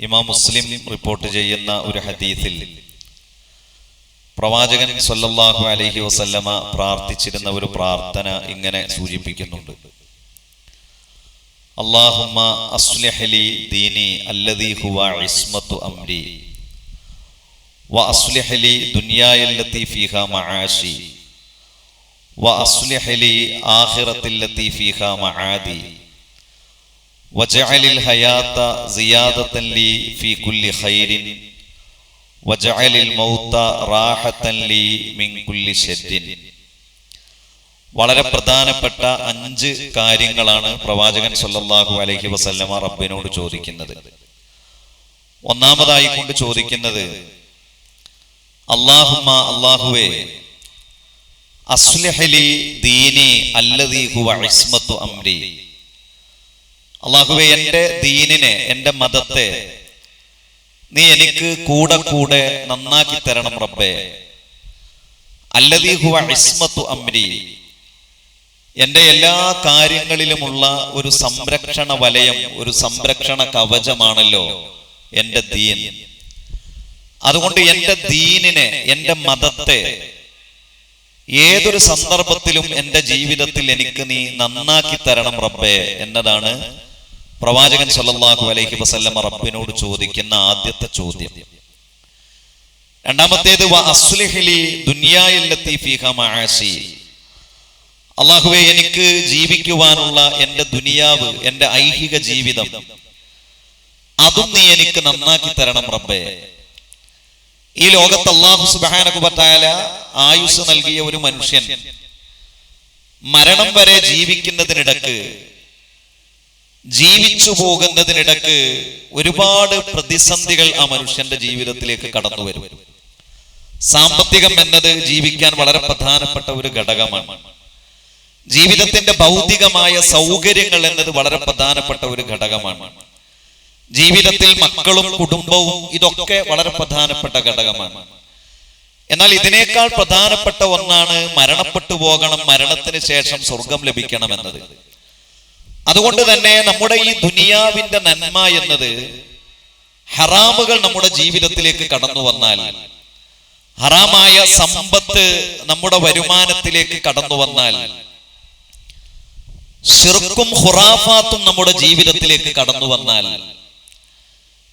ഇമാം മുസ്ലിം റിപ്പോർട്ട് ചെയ്യുന്ന ഒരു ഹദീസിൽ പ്രവാചകൻ സല്ലല്ലാഹു അലൈഹി വസല്ലമ പ്രാർത്ഥിച്ചിരുന്ന ഒരു പ്രാർത്ഥന ഇങ്ങനെ സൂചിപ്പിക്കുന്നുണ്ട്. അള്ളാഹുമ്മ ദീനി ഹുവ അംരി വ വ وجعل الحياة زيادة لي في كل خير وجعل الموت راحة لي من كل شر വളരെ പ്രധാനപ്പെട്ട അഞ്ച് കാര്യങ്ങളാണ് പ്രവാചകൻ സല്ലല്ലാഹു അലൈഹി വസല്ലമ റബ്ബിനോട് ചോദിക്കുന്നത് ഒന്നാമതായി കൊണ്ട് ചോദിക്കുന്നത് അള്ളാഹുമ്മ അള്ളാഹുവേ അസ്ലിഹലി ദീനി അല്ലദീ ഹുവ ഇസ്മത്തു അംരി അള്ളാഹുവെ എന്റെ ദീനിനെ എന്റെ മതത്തെ നീ എനിക്ക് കൂടെ കൂടെ നന്നാക്കി തരണം റബ്ബേ. അല്ലദീ ഹുവ ഇസ്മത്തു അംരി എന്റെ എല്ലാ കാര്യങ്ങളിലുമുള്ള ഒരു സംരക്ഷണ വലയം ഒരു സംരക്ഷണ കവചമാണല്ലോ എന്റെ ദീൻ. അതുകൊണ്ട് എന്റെ ദീനിനെ എന്റെ മതത്തെ ഏതൊരു സന്ദർഭത്തിലും എന്റെ ജീവിതത്തിൽ എനിക്ക് നീ നന്നാക്കി തരണം റബ്ബേ എന്നതാണ് പ്രവാചകൻ സല്ലാഹു അലൈഹി വസല്ലമ റബ്ബിനോട് ചോദിക്കുന്ന ആദ്യത്തെ ചോദ്യം. രണ്ടാമത്തേത് അള്ളാഹുവെ എനിക്ക് ജീവിക്കുവാനുള്ള എന്റെ ദുനിയാവ് എന്റെ ഐഹിക ജീവിതം അതും നീ എനിക്ക് നന്നാക്കി തരണം റബ്ബേ. ഈ ലോകത്ത് അള്ളാഹു സുബാനക്കു പറ്റായാല ആയുസ് നൽകിയ ഒരു മനുഷ്യൻ മരണം വരെ ജീവിക്കുന്നതിനിടക്ക് ജീവിച്ചു പോകുന്നതിനിടക്ക് ഒരുപാട് പ്രതിസന്ധികൾ ആ മനുഷ്യന്റെ ജീവിതത്തിലേക്ക് കടന്നു വരും. സാമ്പത്തികം എന്നത് ജീവിക്കാൻ വളരെ പ്രധാനപ്പെട്ട ഒരു ഘടകമാണ്. ജീവിതത്തിന്റെ ഭൗതികമായ സൗകര്യങ്ങൾ എന്നത് വളരെ പ്രധാനപ്പെട്ട ഒരു ഘടകമാണ്. ജീവിതത്തിൽ മക്കളും കുടുംബവും ഇതൊക്കെ വളരെ പ്രധാനപ്പെട്ട ഘടകമാണ്. എന്നാൽ ഇതിനേക്കാൾ പ്രധാനപ്പെട്ട ഒന്നാണ് മരണപ്പെട്ടു പോകണം മരണത്തിന് ശേഷം സ്വർഗം ലഭിക്കണം എന്നത് അതുകൊണ്ട് തന്നെ നമ്മുടെ ഈ ദുനിയാവിന്റെ നന്മ എന്നത് ഹറാമുകൾ നമ്മുടെ ജീവിതത്തിലേക്ക് കടന്നു വന്നാൽ ഹറാമായ സമ്പത്ത് നമ്മുടെ വരുമാനത്തിലേക്ക് കടന്നു വന്നാൽ ഷിർക്കും ഹുറാഫാത്തും നമ്മുടെ ജീവിതത്തിലേക്ക് കടന്നു വന്നാൽ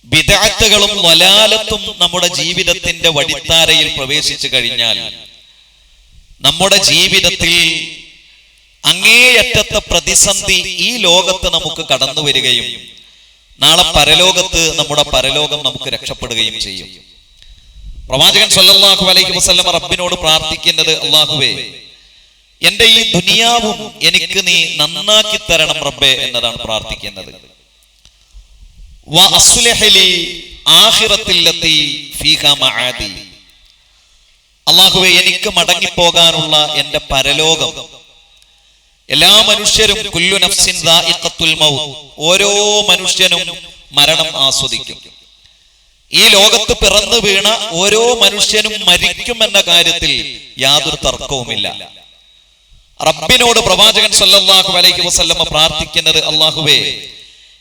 വിദഗ്ധകളും വലാലത്തും നമ്മുടെ ജീവിതത്തിന്റെ വടിത്താരയിൽ പ്രവേശിച്ചു കഴിഞ്ഞാൽ നമ്മുടെ ജീവിതത്തിൽ അങ്ങേയറ്റത്തെ പ്രതിസന്ധി ഈ ലോകത്ത് നമുക്ക് കടന്നു വരികയും നാളെ പരലോകത്ത് നമ്മുടെ പരലോകം നമുക്ക് രക്ഷപ്പെടുകയും ചെയ്യും. പ്രവാചകൻ സല്ലല്ലാഹു അലൈഹി വസല്ലം റബ്ബിനോട് പ്രാർത്ഥിക്കേണ്ടത് അള്ളാഹുവേ എന്റെ ഈ ദുനിയാവും എനിക്ക് നീ നന്നാക്കി തരണം റബ്ബെ എന്നതാണ് പ്രാർത്ഥിക്കുന്നത്. അള്ളാഹുവെ എനിക്ക് മടങ്ങിപ്പോകാനുള്ള എന്റെ പരലോകം എല്ലാ മനുഷ്യരും കുല്ലു നഫ്സിൻ ഓരോ മനുഷ്യനും മരണം ആസ്വദിക്കും. ഈ ലോകത്ത് പിറന്നു വീണ ഓരോ മനുഷ്യനും മരിക്കുമെന്ന കാര്യത്തിൽ യാതൊരു തർക്കവുമില്ല. റബ്ബിനോട് പ്രവാചകൻ സല്ലല്ലാഹു അലൈഹി വസല്ലമ പ്രാർത്ഥിക്കുന്നത് അള്ളാഹുവേ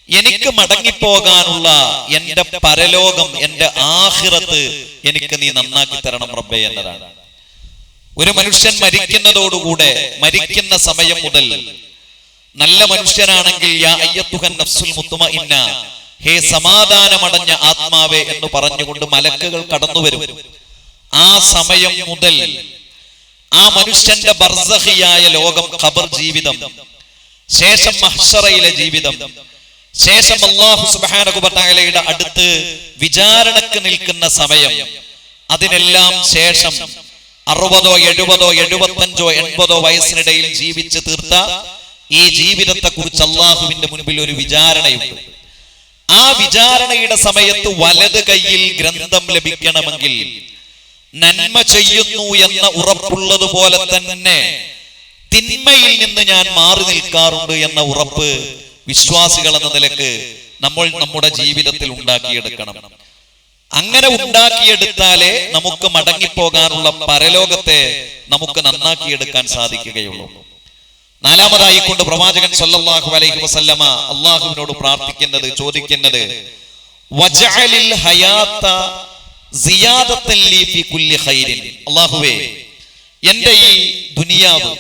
എനിക്ക് മടങ്ങിപ്പോകാനുള്ള എന്റെ പരലോകം എന്റെ ആഹിറത്ത് എനിക്ക് നീ നന്നാക്കി തരണം റബ്ബേ എന്നതാണ്. ഒരു മനുഷ്യൻ മരിക്കുന്നതോടുകൂടെ മരിക്കുന്ന സമയം മുതൽ നല്ല മനുഷ്യനാണെങ്കിൽ ഹേ സമാധാനമടഞ്ഞ ആത്മാവേ എന്ന് പറഞ്ഞുകൊണ്ട് മലക്കുകൾ കടന്നു വരും. ആ സമയം മുതൽ ആ മനുഷ്യന്റെ ബർസഹിയായ ലോകം ഖബർ ജീവിതം ശേഷം മഹ്സറയിലെ ജീവിതം ശേഷം അള്ളാഹു സുബാനകുബത്തായാലയുടെ അടുത്ത് വിചാരണക്ക് നിൽക്കുന്ന സമയം അതിനെല്ലാം ശേഷം അറുപതോ എഴുപതോ എഴുപത്തഞ്ചോ എൺപതോ വയസ്സിനിടയിൽ ജീവിച്ച് തീർത്ത ഈ ജീവിതത്തെ കുറിച്ച് അള്ളാഹുവിന്റെ മുൻപിൽ ഒരു വിചാരണയുണ്ട്. ആ വിചാരണയുടെ സമയത്ത് വലത് കയ്യിൽ ഗ്രന്ഥം ലഭിക്കണമെങ്കിൽ നന്മ ചെയ്യുന്നു എന്ന ഉറപ്പുള്ളതുപോലെ തന്നെ തിന്മയിൽ നിന്ന് ഞാൻ മാറി നിൽക്കാറുണ്ട് എന്ന ഉറപ്പ് വിശ്വാസികൾ എന്ന നിലയ്ക്ക് നമ്മൾ നമ്മുടെ ജീവിതത്തിൽ ഉണ്ടാക്കിയെടുക്കണം. അങ്ങനെ ഉണ്ടാക്കിയെടുത്താലേ നമുക്ക് മടങ്ങിപ്പോകാനുള്ള പരലോകത്തെ നമുക്ക് നന്നാക്കിയെടുക്കാൻ സാധിക്കുകയുള്ളൂ. നാലാമതായി കൊണ്ട് പ്രവാചകൻ സല്ലല്ലാഹു അലൈഹി വസല്ലമ അള്ളാഹുവിനോട് പ്രാർത്ഥിക്കുന്നത് ചോദിക്കുന്നത് അള്ളാഹുവേ എന്റെ ഈ ദുനിയാവ്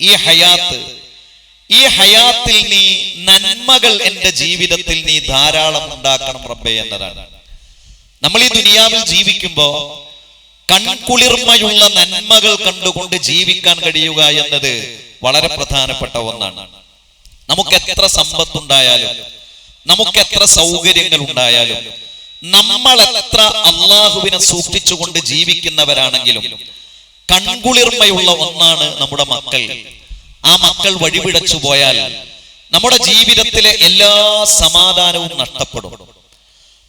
ഈ ഹയാത്ത് ഈ ഹയാത്തിൽ നീ നന്മകൾ എന്റെ ജീവിതത്തിൽ നീ ധാരാളം ഉണ്ടാക്കണം റബ്ബേ എന്നതാണ്. നമ്മൾ ഈ ദുനിയാവിൽ ജീവിക്കുമ്പോ കൺകുളിർമയുള്ള നന്മകൾ കണ്ടുകൊണ്ട് ജീവിക്കാൻ കഴിയുക എന്നത് വളരെ പ്രധാനപ്പെട്ട ഒന്നാണ്. നമുക്ക് എത്ര സമ്പത്തുണ്ടായാലും നമുക്ക് എത്ര സൗകര്യങ്ങൾ ഉണ്ടായാലും നമ്മൾ എത്ര അള്ളാഹുവിനെ സൂക്ഷിച്ചുകൊണ്ട് ജീവിക്കുന്നവരാണെങ്കിലും കൺകുളിർമയുള്ള ഒന്നാണ് നമ്മുടെ മക്കൾ. ആ മക്കൾ വഴിപിടച്ചു പോയാൽ നമ്മുടെ ജീവിതത്തിലെ എല്ലാ സമാധാനവും നഷ്ടപ്പെടും.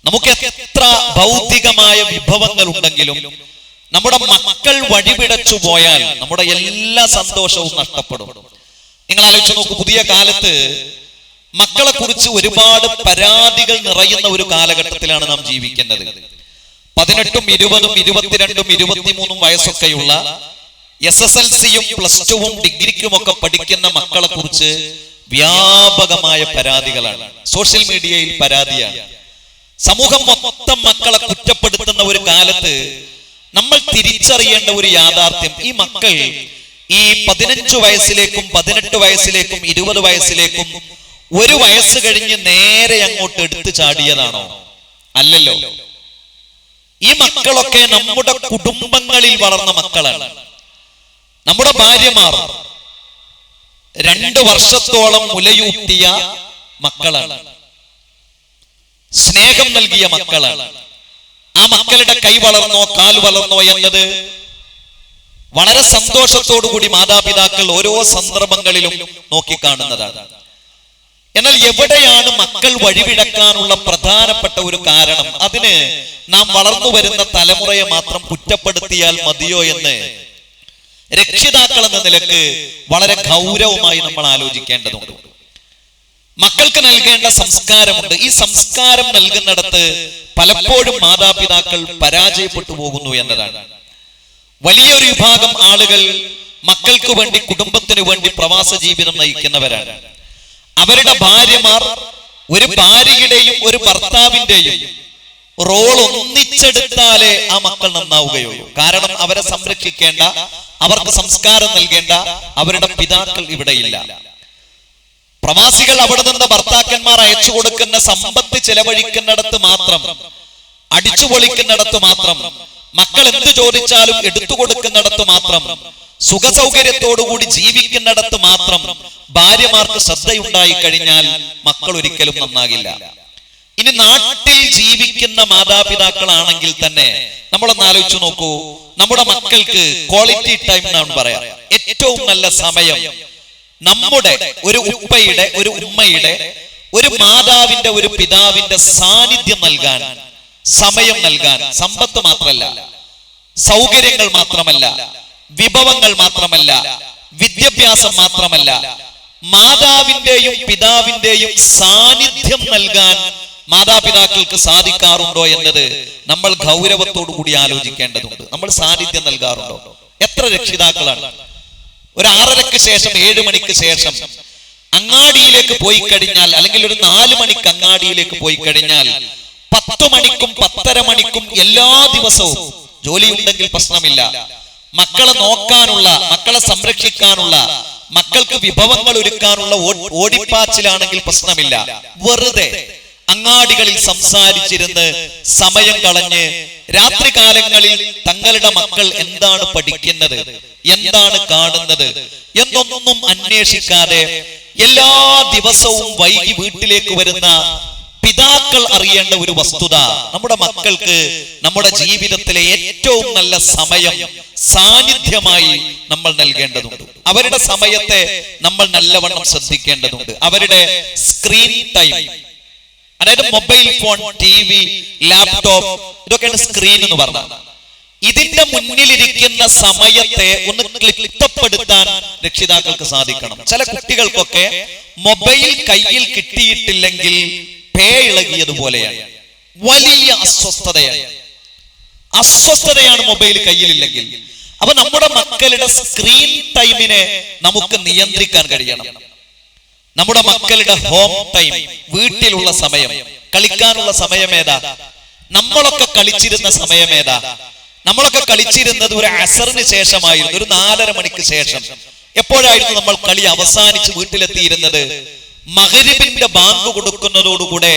നമുക്ക് എത്ര ഭൗതികമായ വിഭവങ്ങൾ ഉണ്ടെങ്കിലും നമ്മുടെ മക്കൾ വഴിപിടച്ചു പോയാൽ നമ്മുടെ എല്ലാ സന്തോഷവും നഷ്ടപ്പെടും. നിങ്ങൾ ആലോചിച്ച് നോക്കൂ പുതിയ കാലത്ത് മക്കളെ കുറിച്ച് ഒരുപാട് പരാതികൾ നിറയുന്ന ഒരു കാലഘട്ടത്തിലാണ് നാം ജീവിക്കുന്നത്. പതിനെട്ടും ഇരുപതും ഇരുപത്തിരണ്ടും ഇരുപത്തിമൂന്നും വയസ്സൊക്കെയുള്ള എസ് എസ് എൽ സിയും പ്ലസ് ടുവും ഡിഗ്രിക്കും ഒക്കെ പഠിക്കുന്ന മക്കളെ കുറിച്ച് വ്യാപകമായ പരാതികളാണ്. സോഷ്യൽ മീഡിയയിൽ പരാതിയാണ്. സമൂഹം മൊത്തം മക്കളെ കുറ്റപ്പെടുത്തുന്ന ഒരു കാലത്ത് നമ്മൾ തിരിച്ചറിയേണ്ട ഒരു യാഥാർത്ഥ്യം. ഈ മക്കൾ ഈ പതിനഞ്ചു വയസ്സിലേക്കും പതിനെട്ട് വയസ്സിലേക്കും ഇരുപത് വയസ്സിലേക്കും ഒരു വയസ്സ് കഴിഞ്ഞ് നേരെ അങ്ങോട്ട് എടുത്തു ചാടിയതാണോ? അല്ലല്ലോ. ഈ മക്കളൊക്കെ നമ്മുടെ കുടുംബങ്ങളിൽ വളർന്ന മക്കളാണ്. നമ്മുടെ ഭാര്യമാർ രണ്ട് വർഷത്തോളം മുലയൂട്ടിയ മക്കളാണ്. സ്നേഹം നൽകിയ മക്കളാണ് ആ മക്കളുടെ കൈ വളർന്നോ കാൽ വളർന്നോ എന്നത് വളരെ സന്തോഷത്തോടുകൂടി മാതാപിതാക്കൾ ഓരോ സന്ദർഭങ്ങളിലും നോക്കിക്കാണുന്നതാണ്. എന്നാൽ എവിടെയാണ് മക്കൾ വഴിവിടക്കാനുള്ള പ്രധാനപ്പെട്ട ഒരു കാരണം? അതിന് നാം വളർന്നു വരുന്ന തലമുറയെ മാത്രം കുറ്റപ്പെടുത്തിയാൽ മതിയോ എന്ന് രക്ഷിതാക്കൾ എന്ന നിലയ്ക്ക് വളരെ ഗൗരവമായി നമ്മൾ ആലോചിക്കേണ്ടതുണ്ട്. മക്കൾക്ക് നൽകേണ്ട സംസ്കാരമുണ്ട്. ഈ സംസ്കാരം നൽകുന്നിടത്ത് പലപ്പോഴും മാതാപിതാക്കൾ പരാജയപ്പെട്ടു പോകുന്നു എന്നതാണ്. വലിയൊരു വിഭാഗം ആളുകൾ മക്കൾക്ക് വേണ്ടി കുടുംബത്തിന് വേണ്ടി പ്രവാസ ജീവിതം നയിക്കുന്നവരാണ്. അവരുടെ ഭാര്യമാർ ഒരു ഭാര്യയുടെയും ഒരു ഭർത്താവിന്റെയും റോൾ ഒന്നിച്ചെടുത്താലേ ആ മക്കൾ നന്നാവുകയുള്ളൂ. കാരണം അവരെ സംരക്ഷിക്കേണ്ട അവർക്ക് സംസ്കാരം നൽകേണ്ട അവരുടെ പിതാക്കൾ ഇവിടെയില്ല. പ്രവാസികൾ അവിടെ നിന്ന് ഭർത്താക്കന്മാർ അയച്ചു കൊടുക്കുന്ന സമ്പത്ത് ചെലവഴിക്കുന്നിടത്ത് മാത്രം അടിച്ചു പൊളിക്കുന്നിടത്ത് മാത്രം മക്കൾ എന്ത് ചോദിച്ചാലും എടുത്തു കൊടുക്കുന്നിടത്ത് മാത്രം സുഖസൗകര്യത്തോടുകൂടി ജീവിക്കുന്നിടത്ത് മാത്രം ഭാര്യമാർക്ക് ശ്രദ്ധയുണ്ടായി കഴിഞ്ഞാൽ മക്കൾ ഒരിക്കലും നന്നാകില്ല. ഇനി നാട്ടിൽ ജീവിക്കുന്ന മാതാപിതാക്കളാണെങ്കിൽ തന്നെ നമ്മളൊന്ന് ആലോചിച്ചു നോക്കൂ. നമ്മുടെ മക്കൾക്ക് ക്വാളിറ്റി ടൈം എന്നാണ് പറയാം. ഏറ്റവും നല്ല സമയം നമ്മുടെ ഒരു ഉപ്പയുടെ ഒരു ഉമ്മയുടെ ഒരു മാതാവിന്റെ ഒരു പിതാവിന്റെ സാന്നിധ്യം നൽകാൻ സമയം നൽകാൻ സമ്പത്ത് മാത്രമല്ല സൗകര്യങ്ങൾ മാത്രമല്ല വിഭവങ്ങൾ മാത്രമല്ല വിദ്യാഭ്യാസം മാത്രമല്ല മാതാവിന്റെയും പിതാവിന്റെയും സാന്നിധ്യം നൽകാൻ മാതാപിതാക്കൾക്ക് സാധിക്കാറുണ്ടോ എന്നത് നമ്മൾ ഗൗരവത്തോടു കൂടി ആലോചിക്കേണ്ടതുണ്ട്. നമ്മൾ സാന്നിധ്യം നൽകാറുണ്ടോ? എത്ര രക്ഷിതാക്കളാണ്? ഒരു ആറരക്ക് ശേഷം ഏഴ് മണിക്ക് ശേഷം അങ്ങാടിയിലേക്ക് പോയി കഴിഞ്ഞാൽ അല്ലെങ്കിൽ ഒരു നാല് മണിക്ക് അങ്ങാടിയിലേക്ക് പോയി കഴിഞ്ഞാൽ പത്ത് മണിക്കും പത്തര മണിക്കും എല്ലാ ദിവസവും ജോലി ഉണ്ടെങ്കിൽ പ്രശ്നമില്ല. മക്കളെ നോക്കാനുള്ള മക്കളെ സംരക്ഷിക്കാനുള്ള മക്കൾക്ക് വിഭവങ്ങൾ ഒരുക്കാനുള്ള ഓടിപ്പാച്ചിലാണെങ്കിൽ പ്രശ്നമില്ല. വെറുതെ അങ്ങാടികളിൽ സംസാരിച്ചിരുന്ന് സമയം കളഞ്ഞ് രാത്രികാലങ്ങളിൽ തങ്ങളുടെ മക്കൾ എന്താണ് പഠിക്കുന്നത്? എന്താണ് കാണുന്നത്? എന്നൊന്നും അന്വേഷിക്കാതെ എല്ലാ ദിവസവും വൈകി വീട്ടിലേക്ക് വരുന്ന പിതാക്കൾ അറിയേണ്ട ഒരു വസ്തുത. നമ്മുടെ മക്കൾക്ക് നമ്മുടെ ജീവിതത്തിലെ ഏറ്റവും നല്ല സമയം സാന്നിധ്യമായി നമ്മൾ നൽകേണ്ടതുണ്ട്. അവരുടെ സമയത്തെ നമ്മൾ നല്ലവണ്ണം ശ്രദ്ധിക്കേണ്ടതുണ്ട്. അവരുടെ സ്ക്രീൻ ടൈം അതായത് mobile phone T V laptop ഇതൊക്കെയാണ് സ്ക്രീൻ എന്ന് പറഞ്ഞത്. ഇതിന്റെ മുന്നിലിരിക്കുന്ന സമയത്തെ ഒന്ന് ക്ലിപ്തപ്പെടുത്താൻ രക്ഷിതാക്കൾക്ക് സാധിക്കണം. ചില കുട്ടികൾക്കൊക്കെ മൊബൈൽ കയ്യിൽ കിട്ടിയിട്ടില്ലെങ്കിൽ പേ ഇളകിയതുപോലെയാണ് വലിയ അസ്വസ്ഥതയാണ്. അസ്വസ്ഥതയാണ് മൊബൈൽ കയ്യിലില്ലെങ്കിൽ. അപ്പൊ നമ്മുടെ മക്കളുടെ സ്ക്രീൻ ടൈമിനെ നമുക്ക് നിയന്ത്രിക്കാൻ കഴിയണം. നമ്മുടെ മക്കളുടെ ഹോം ടൈം വീട്ടിലുള്ള സമയം കളിക്കാനുള്ള സമയമേതാ നമ്മളൊക്കെ കളിച്ചിരുന്ന സമയമേതാ നമ്മളൊക്കെ കളിച്ചിരുന്നത് ഒരു അസറിന് ശേഷമായിരുന്നു ഒരു നാലര മണിക്ക് ശേഷം. എപ്പോഴായിരുന്നു നമ്മൾ കളി അവസാനിച്ച് വീട്ടിലെത്തിയിരുന്നത്? മകരിബിന്റെ ബാങ്ക് കൊടുക്കുന്നതോടുകൂടെ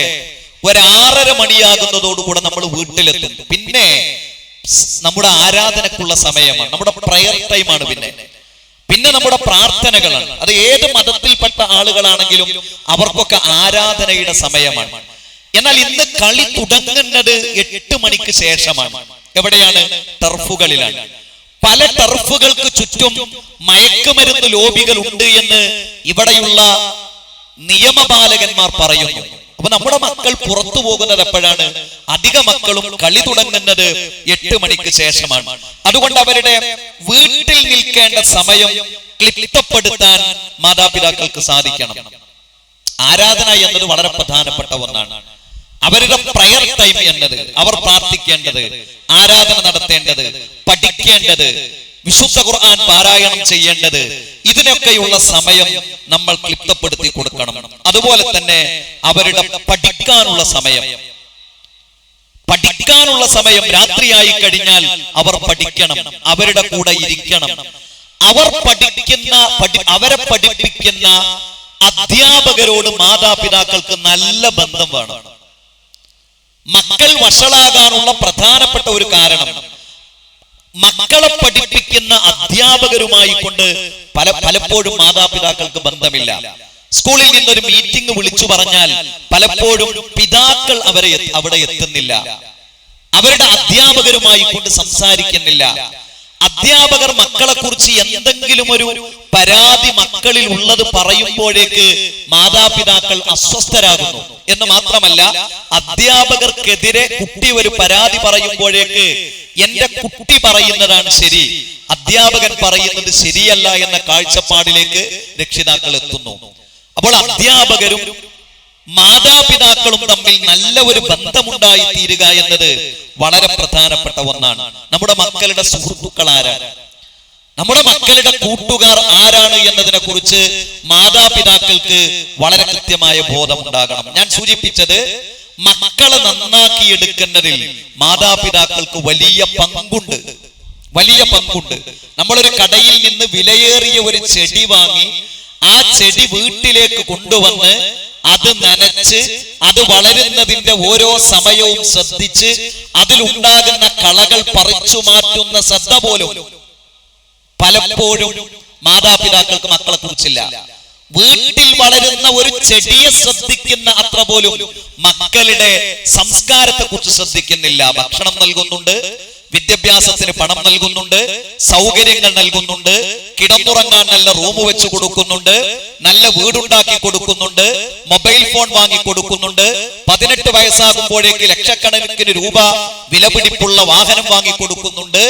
ഒരാറര മണിയാകുന്നതോടുകൂടെ നമ്മൾ വീട്ടിലെത്തും പിന്നെ നമ്മുടെ ആരാധനക്കുള്ള സമയമാണ് നമ്മുടെ പ്രയർ ടൈമാണ് പിന്നെ. പിന്നെ നമ്മുടെ പ്രാർത്ഥനകളാണ്. അത് ഏത് മതത്തിൽപ്പെട്ട ആളുകളാണെങ്കിലും അവർക്കൊക്കെ ആരാധനയുടെ സമയമാണ്. എന്നാൽ ഇന്ന് കളി തുടങ്ങുന്നത് എട്ട് മണിക്ക് ശേഷമാണ്. എവിടെയാണ്? ടർഫുകളിലാണ്. പല ടർഫുകൾക്ക് ചുറ്റും മയക്കുമരുന്ന് ലോബികൾ ഉണ്ട് എന്ന് ഇവിടെയുള്ള നിയമപാലകന്മാർ പറയുന്നു. അപ്പൊ നമ്മുടെ മക്കൾ പുറത്തു പോകുന്നത് എപ്പോഴാണ്? അധിക മക്കളും കളി തുടങ്ങുന്നത് എട്ട് മണിക്ക് ശേഷമാണ്. അതുകൊണ്ട് അവരുടെ വീട്ടിൽ നിൽക്കേണ്ട സമയം ക്ലിപ്തപ്പെടുത്താൻ മാതാപിതാക്കൾക്ക് സാധിക്കണം. ആരാധന എന്നത് വളരെ പ്രധാനപ്പെട്ട ഒന്നാണ്. അവരുടെ പ്രയർ ടൈം എന്നത് അവർ പ്രാർത്ഥിക്കേണ്ടത് ആരാധന നടത്തേണ്ടത് പഠിക്കേണ്ടത് വിശുദ്ധ ഖുർആൻ പാരായണം ചെയ്യേണ്ടത് ഇതിനൊക്കെയുള്ള സമയം നമ്മൾ ക്ലിപ്തപ്പെടുത്തി കൊടുക്കണം. അതുപോലെ തന്നെ അവരുടെ പഠിക്കാനുള്ള സമയം. പഠിക്കാനുള്ള സമയം രാത്രിയായി കഴിഞ്ഞാൽ അവർ പഠിക്കണം അവരുടെ കൂടെ ഇരിക്കണം. അവർ പഠിക്കുന്ന അവരെ പഠിപ്പിക്കുന്ന അധ്യാപകരോട് മാതാപിതാക്കൾക്ക് നല്ല ബന്ധം വേണം. മക്കൾ വഷളാകാനുള്ള പ്രധാനപ്പെട്ട ഒരു കാരണം മക്കളെ പഠിപ്പിക്കുന്ന അധ്യാപകരുമായി കൊണ്ട് പല പലപ്പോഴും മാതാപിതാക്കൾക്ക് ബന്ധമില്ല. സ്കൂളിൽ നിന്നൊരു മീറ്റിംഗ് വിളിച്ചു പറഞ്ഞാൽ പലപ്പോഴും പിതാക്കൾ അവരെ അവിടെ എത്തുന്നില്ല. അവരുടെ അധ്യാപകരുമായി കൊണ്ട് സംസാരിക്കുന്നില്ല. അധ്യാപകർ മക്കളെ കുറിച്ച് എന്തെങ്കിലും ഒരു പരാതി മക്കളിൽ ഉള്ളത് പറയുമ്പോഴേക്ക് മാതാപിതാക്കൾ അസ്വസ്ഥരാകുന്നു. എന്ന് മാത്രമല്ല അധ്യാപകർക്കെതിരെ കുട്ടി ഒരു പരാതി പറയുമ്പോഴേക്ക് എന്റെ കുട്ടി പറയുന്നതാണ് ശരി അധ്യാപകൻ പറയുന്നത് ശരിയല്ല എന്ന കാഴ്ചപ്പാടിലേക്ക് രക്ഷിതാക്കൾ എത്തുന്നു. അപ്പോൾ അധ്യാപകരും മാതാപിതാക്കളും തമ്മിൽ നല്ല ഒരു ബന്ധമുണ്ടായി തീരുക എന്നത് വളരെ പ്രധാനപ്പെട്ട ഒന്നാണ്. നമ്മുടെ മക്കളുടെ സുഹൃത്തുക്കൾ ആരാണ് നമ്മുടെ മക്കളുടെ കൂട്ടുകാർ ആരാണ് എന്നതിനെ കുറിച്ച് മാതാപിതാക്കൾക്ക് വളരെ കൃത്യമായ ബോധം ഉണ്ടാകണം ഞാൻ സൂചിപ്പിച്ചത് മക്കളെ നന്നാക്കി എടുക്കുന്നതിൽ മാതാപിതാക്കൾക്ക് വലിയ പങ്കുണ്ട്. വലിയ പങ്കുണ്ട്. നമ്മളൊരു കടയിൽ നിന്ന് വിലയേറിയ ഒരു ചെടി വാങ്ങി ആ ചെടി വീട്ടിലേക്ക് കൊണ്ടുവന്ന് അത് നനച്ച് അത് വളരുന്നതിന്റെ ഓരോ സമയവും ശ്രദ്ധിച്ച് അതിലുണ്ടാകുന്ന കളകൾ പറിച്ചു മാറ്റുന്ന ശ്രദ്ധ പോലും പലപ്പോഴും മാതാപിതാക്കൾക്ക് മക്കളെ കുറിച്ചില്ല. വീട്ടിൽ വളരുന്ന ഒരു ചെടിയെ ശ്രദ്ധിക്കുന്ന അത്ര പോലും മക്കളുടെ സംസ്കാരത്തെ കുറിച്ച് ശ്രദ്ധിക്കുന്നില്ല. ഭക്ഷണം നൽകുന്നുണ്ട് വിദ്യാഭ്യാസത്തിന് പണം നൽകുന്നുണ്ട് സൗകര്യങ്ങൾ നൽകുന്നുണ്ട് കിടന്നുറങ്ങാൻ നല്ല റൂം വെച്ച് കൊടുക്കുന്നുണ്ട് നല്ല വീടുണ്ടാക്കി കൊടുക്കുന്നുണ്ട് മൊബൈൽ ഫോൺ വാങ്ങി കൊടുക്കുന്നുണ്ട്. പതിനെട്ട് വയസ്സാകുമ്പോഴേക്ക് ലക്ഷക്കണക്കിന് രൂപ വിലപിടിപ്പുള്ള വാഹനം വാങ്ങി കൊടുക്കുന്നുണ്ട്.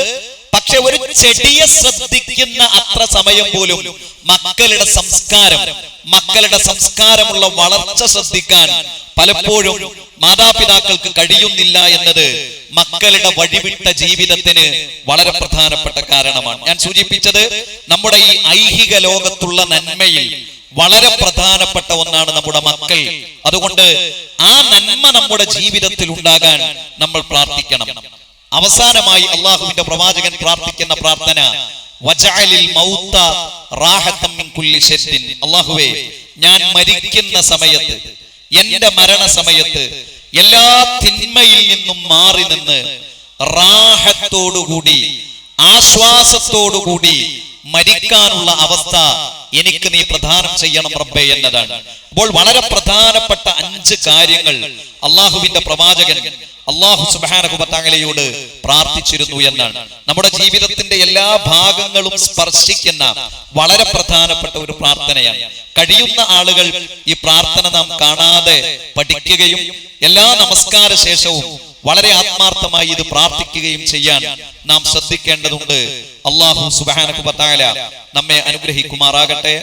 പക്ഷെ ഒരു ചെടിയെ ശ്രദ്ധിക്കുന്ന അത്ര സമയം പോലും മക്കളുടെ സംസ്കാരം മക്കളുടെ സംസ്കാരമുള്ള വളർച്ച ശ്രദ്ധിക്കാൻ പലപ്പോഴും മാതാപിതാക്കൾക്ക് കഴിയുന്നില്ല എന്നത് മക്കളുടെ വഴിവിട്ട ജീവിതത്തിന് വളരെ പ്രധാനപ്പെട്ട കാരണമാണ്. ഞാൻ സൂചിപ്പിച്ചത് നമ്മുടെ ഈ ഐഹിക ലോകത്തുള്ള നന്മയിൽ വളരെ പ്രധാനപ്പെട്ട ഒന്നാണ് നമ്മുടെ മക്കൾ. അതുകൊണ്ട് ആ നന്മ നമ്മുടെ ജീവിതത്തിൽ ഉണ്ടാകാൻ നമ്മൾ പ്രാർത്ഥിക്കണം. അവസാനമായി അള്ളാഹുവിന്റെ പ്രവാചകൻ പ്രാർത്ഥിക്കുന്ന പ്രാർത്ഥന അള്ളാഹുവേ ഞാൻ മരിക്കുന്ന സമയത്ത് എന്റെ മരണ സമയത്ത് എല്ലാ തിന്മയിൽ നിന്നും മാറി നിന്ന് റാഹത്തോടുകൂടി ആശ്വാസത്തോടുകൂടി മരിക്കാനുള്ള അവസ്ഥ എനിക്ക് നീ പ്രധാനം ചെയ്യണം റബ്ബേ എന്നതാണ്. അപ്പോൾ വളരെ പ്രധാനപ്പെട്ട അഞ്ച് കാര്യങ്ങൾ അള്ളാഹുവിന്റെ പ്രവാചകൻ അള്ളാഹു സുബാനകുബത്താങ്ങലയോട് പ്രാർത്ഥിച്ചിരുന്നു എന്നാണ്. നമ്മുടെ ജീവിതത്തിന്റെ എല്ലാ ഭാഗങ്ങളും സ്പർശിക്കുന്ന വളരെ പ്രധാനപ്പെട്ട ഒരു പ്രാർത്ഥനയാണ്. കഴിയുന്ന ആളുകൾ ഈ പ്രാർത്ഥന നാം കാണാതെ പഠിക്കുകയും എല്ലാ നമസ്കാര ശേഷവും വളരെ ആത്മാർത്ഥമായി ഇത് പ്രാർത്ഥിക്കുകയും ചെയ്യാൻ നാം ശ്രദ്ധിക്കേണ്ടതുണ്ട്. അള്ളാഹു സുബാനകുബത്താല നമ്മെ അനുഗ്രഹിക്കുമാറാകട്ടെ.